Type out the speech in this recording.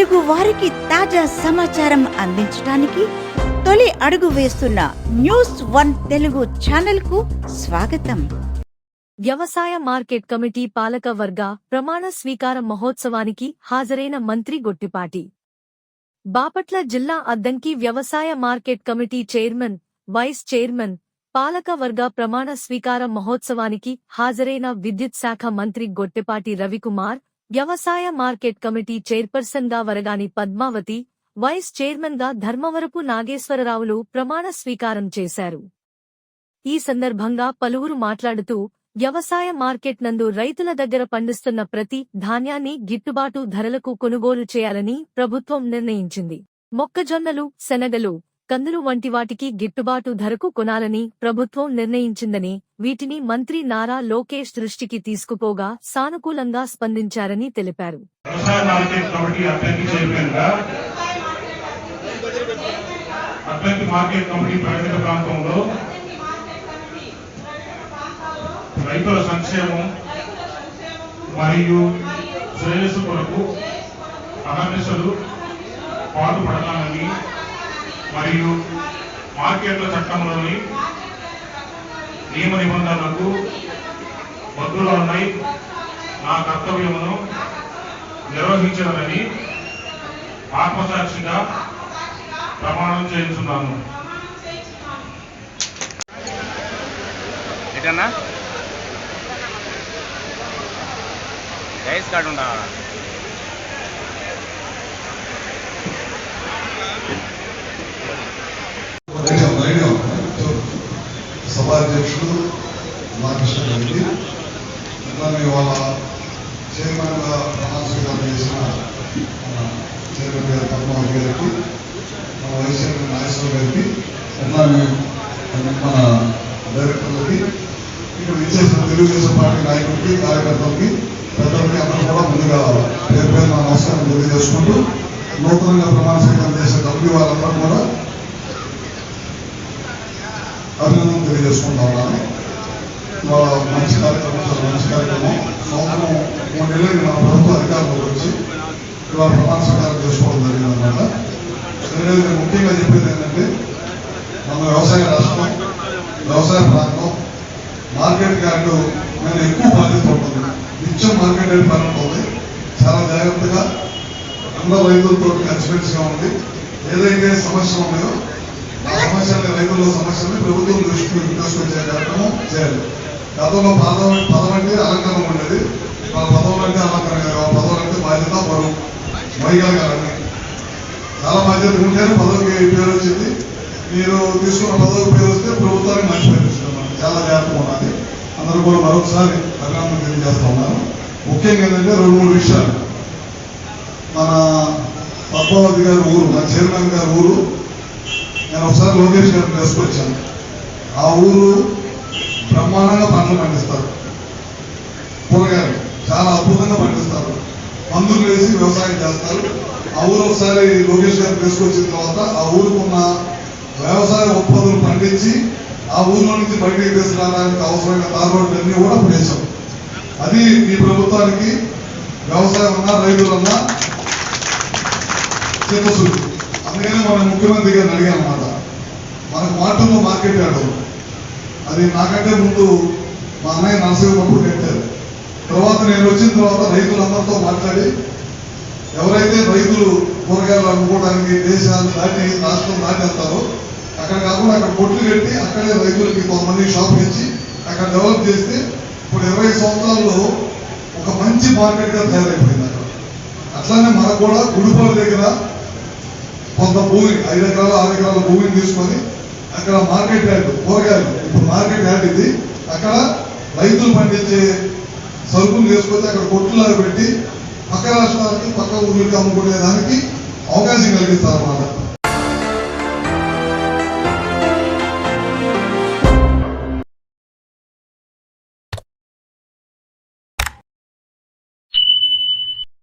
తెలుగు వారికి తాజా సమాచారం అందించడానికి తొలి అడుగు వేస్తున్న న్యూస్ వన్ తెలుగు ఛానల్కు స్వాగతం. వ్యవసాయ మార్కెట్ కమిటీ పాలక వర్గ ప్రమాణ స్వీకార మహోత్సవానికి హాజరైన మంత్రి గొట్టిపాటి. బాపట్ల జిల్లా అద్దంకి వ్యవసాయ market committee chairman vice chairman పాలక వర్గ ప్రమాణ స్వీకార మహోత్సవానికి హాజరైన విద్యుత్ శాఖ మంత్రి గొట్టెపాటి రవికుమార్ వ్యవసాయ మార్కెట్ కమిటీ చైర్పర్సన్గా వరగాని పద్మావతి వైస్ చైర్మన్గా ధర్మవరపు నాగేశ్వరరావులు ప్రమాణ స్వీకారం చేశారు. ఈ సందర్భంగా పలువురు మాట్లాడుతూ వ్యవసాయ మార్కెట్ నందు రైతుల దగ్గర పండిస్తున్న ప్రతి ధాన్యాన్ని గిట్టుబాటు ధరలకు కొనుగోలు చేయాలని ప్రభుత్వం నిర్ణయించింది. మొక్కజొన్నలు శనగలు కందులు వంటి వాటికి గిట్టుబాటు ధరకు కొనాలని ప్రభుత్వం నిర్ణయించిందని వీటిని మంత్రి నారా లోకేష్ దృష్టికి తీసుకుపోగా సానుకూలంగా స్పందించారని తెలిపారు. రైతుల సంక్షేమం మరియు శ్రేయస్సు కొరకు అహర్నిశలు పాటుపడతానని మరియు మార్కెట్ల చట్టంలోని నియమ నిబంధనలకు బద్దులై నా కర్తవ్యమును నిర్వహించదనని ఆత్మసాక్షిగా ప్రమాణం చేయించున్నాను. ఎటన్నా రైస్ కార్డు ఉందా? సభాధ్యక్షుడు రామకృష్ణ గారికి అలానే వాళ్ళ చైర్మన్గా ప్రమాణ స్వీకారం చేసిన చైర్మన్ గారు పద్మావతి గారికి మన వైస్ చైర్మన్ నాగేశ్వర గారికి అలానే మన డైరెక్టర్లకి ఇక్కడ విచ్చేసిన తెలుగుదేశం పార్టీ నాయకులకి కార్యకర్తలకి పెద్దలకి అందరూ కూడా ముందుగా పేరు పేరు నా నమస్కారం తెలియజేసుకుంటూ నూతనంగా ప్రమాణ స్వీకారం చేసిన డబ్ల్యూ వాళ్ళందరూ కూడా అభినందనలు తెలియజేసుకుంటా ఉన్నాను మంచి కార్యక్రమం చాలా మంచి కార్యక్రమం. సంవత్సరం మూడు నెలలు మన ప్రభుత్వ అధికారంలోకి వచ్చి ఇలా ప్రమాణ స్వీకారం చేసుకోవడం జరిగిందన్నమాట. నేను ముఖ్యంగా చెప్పేది ఏంటంటే మన వ్యవసాయ రాష్ట్రం వ్యవసాయ ప్రాంతం మార్కెట్ యార్డు మీద ఎక్కువ బాధ్యత ఉంటుంది నిత్యం మార్కెట్ యార్డ్ పని ఉంటుంది చాలా జాగ్రత్తగా అందరూ రైతులతో కన్సిడెన్స్గా ఉంది ఏదైతే సమస్య ఉన్నాయో ఆ సమస్యలు రైతుల సమస్యలు ప్రభుత్వం దృష్టికి తీసుకొచ్చే కార్యక్రమం చేయాలి. గతంలో పదం పదం అంటే అలంకారం ఉండేది. వాళ్ళ పదవులు అంటే అలంకారం కాదు. వాళ్ళ పదవులు అంటే బాధ్యత బరువు వైగలగాలని చాలా బాధ్యత ఉంటేనే పదవికి పేరు వచ్చింది. మీరు తీసుకున్న పదవికి పేరు వస్తే ప్రభుత్వానికి మంచి పేరు ఇస్తున్నాం చాలా జాగ్రత్తగా ఉన్నది అందరూ కూడా మరొకసారి అభినందన తెలియజేస్తా ఉన్నాను. ముఖ్యంగా ఏంటంటే రెండు మూడు విషయాలు. మన పద్మావతి గారి ఊరు మన చైర్మన్ గారి ఊరు నేను ఒకసారి లోకేష్ గారిని తీసుకొచ్చాను ఆ ఊరు బ్రహ్మాండంగా పంటలు పండిస్తారు. కూరగాయలు చాలా అద్భుతంగా పండిస్తారు. మందులు వేసి వ్యవసాయం చేస్తారు. ఆ ఊరు ఒకసారి లోకేష్ గారిని తీసుకొచ్చిన తర్వాత ఆ ఊరుకున్న వ్యవసాయ ఉత్పత్తులు పండించి ఆ ఊర్లో నుంచి బయటికి తీసుకురావడానికి అవసరమైన తారుబాట్లు కూడా వేశాం. అది ఈ ప్రభుత్వానికి వ్యవసాయం అన్నా రైతులన్నా చిత్తశుద్ధి. అందుకనే మన ముఖ్యమంత్రి గారిని అడిగాను అనమాట మనకు మాటల్లో మార్కెట్టాడు అది నాకంటే ముందు మా అన్నయ్య నరసింహప్పుడు కట్టారు తర్వాత నేను వచ్చిన తర్వాత రైతులందరితో మాట్లాడి ఎవరైతే రైతులు కూరగాయలు అమ్ముకోవడానికి దేశాలు దాటి రాష్ట్రం దాటి వెళ్తారో అక్కడ కాకుండా అక్కడ కొట్లు కట్టి అక్కడే రైతులకి కొంతమంది షాప్ ఇచ్చి అక్కడ డెవలప్ చేస్తే ఇప్పుడు ఇరవై సంవత్సరాల్లో ఒక మంచి మార్కెట్గా తయారైపోయింది అక్కడ. అట్లానే మనకు కూడా గుడిపల్లి దగ్గర కొంత భూమి ఐదు ఎకరాలు ఆరు ఎకరాల భూమిని తీసుకొని అక్కడ మార్కెట్ యార్డ్ కూరగాయలు ఇప్పుడు మార్కెట్ యార్డ్ ఇది. అక్కడ రైతులు పండించే సరుకులు తీసుకొచ్చి అక్కడ కొట్టులాగా పెట్టి పక్క రాష్ట్రాలకి పక్క ఊళ్ళకి అమ్ముకునే దానికి అవకాశం కలిగిస్తారన్నమాట.